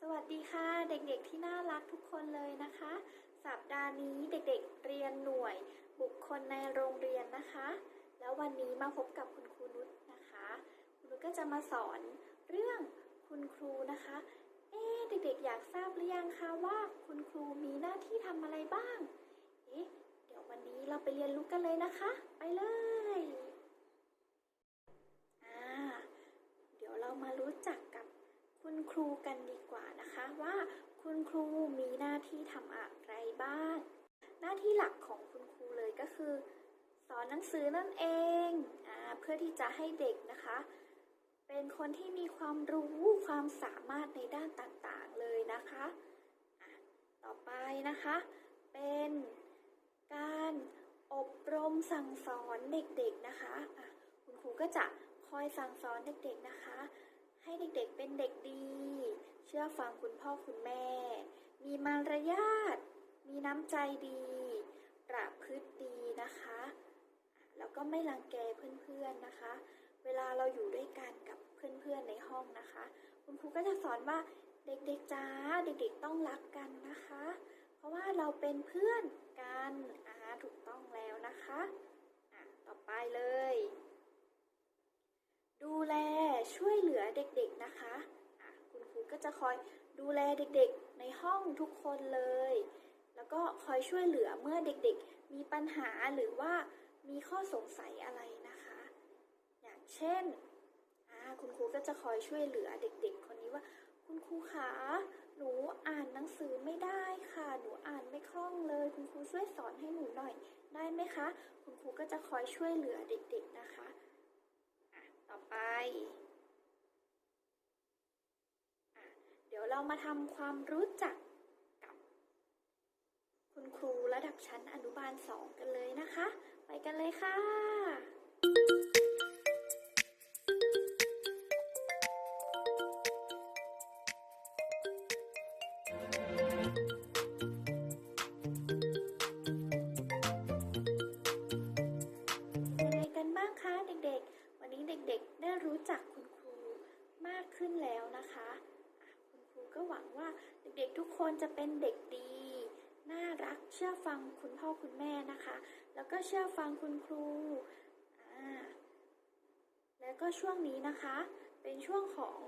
สวัสดีค่ะเด็กๆที่น่ารักทุกคนเลยนะคะ สัปดาห์นี้เด็กๆเรียนหน่วยบุคคลในโรงเรียนนะคะ แล้ววันนี้มาพบกับคุณครูนุชนะคะ คุณนุชก็จะมาสอนเรื่องคุณครูนะคะ ด็กๆอยากทราบหรือยังคะว่าคุณครูมีหน้าที่ทำอะไรบ้าง เอ๊ะ เดี๋ยววันนี้เราไปเรียนรู้กันเลยนะคะ ไปเลยอ่าเดี๋ยวเรามารู้จักกับคุณครูกันดีกว่านะคะว่าคุณครูมีหน้าที่ทำอะไรบ้าง หน้าที่หลักของคุณครูเลยก็คือ สอนหนังสือนั่นเองอเพื่อที่จะให้เด็กนะคะ เป็นคนที่มีความรู้ความสามารถในด้านต่างๆเลยนะคะ ต่อไปนะคะ เป็นการอบรมสั่งสอนเด็กๆนะคะะคุณครูก็จะคอยสั่งสอนเด็กๆนะคะ ให้เด็กๆเป็นเด็กดี เชื่อฟังคุณพ่อคุณแม่ มีมารยาท มีน้ำใจดี ประพฤติดีนะคะ แล้วก็ไม่รังแกเพื่อนๆนะคะ เวลาเราอยู่ด้วยกันกับเพื่อนๆในห้องนะคะ คุณครูก็จะสอนว่าเด็กๆจ้าเด็กๆต้องรักกันนะคะ เพราะว่าเราเป็นเพื่อนกันอ่าถูกต้องแล้วนะคะอะต่อไปเลย ดูแลช่วยเหลือเด็กๆนะคะอะคุณครูก็จะคอยดูแลเด็กๆในห้องทุกคนเลย แล้วก็คอยช่วยเหลือเมื่อเด็กๆ มีปัญหาหรือว่ามีข้อสงสัยอะไรนะคะ เช่นคุณครูก็จะคอยช่วยเหลือเด็กๆ คนนี้ว่า คุณครูขาหนูอ่านหนังสือไม่ได้ค่ะ หนูอ่านไม่คล่องเลย คุณครูช่วยสอนให้หนูหน่อยได้ไหมคะ คุณครูก็จะคอยช่วยเหลือเด็ก ๆนะคะะต่อไปอเดี๋ยวเรามาทำความรู้จักกับ คุณครูระดับชั้นอนุบาลสองกันเลยนะคะ ไปกันเลยค่ะ รู้จักคุณครูมากขึ้นแล้วนะคะ คุณครูก็หวังว่าเด็กๆทุกคนจะเป็นเด็กดี น่ารักเชื่อฟังคุณพ่อคุณแม่นะคะ แล้วก็เชื่อฟังคุณครู แล้วก็ช่วงนี้นะคะ เป็นช่วงของ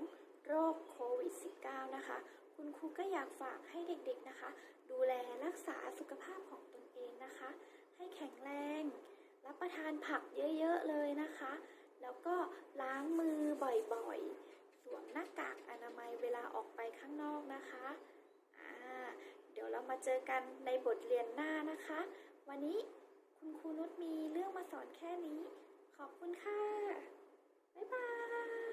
โรคโควิด -19 นะคะ คุณครูก็อยากฝากให้เด็กๆนะคะ ดูแลรักษาสุขภาพของตนเองนะคะ ให้แข็งแรง รับประทานผักเยอะๆเลยนะคะ แล้วก็ล้างมือบ่อยๆ สวมหน้ากากอนามัยเวลาออกไปข้างนอกนะคะอ่าเดี๋ยวเรามาเจอกันในบทเรียนหน้านะคะ วันนี้คุณครูนุชมีเรื่องมาสอนแค่นี้ ขอบคุณค่ะ บ๊ายบาย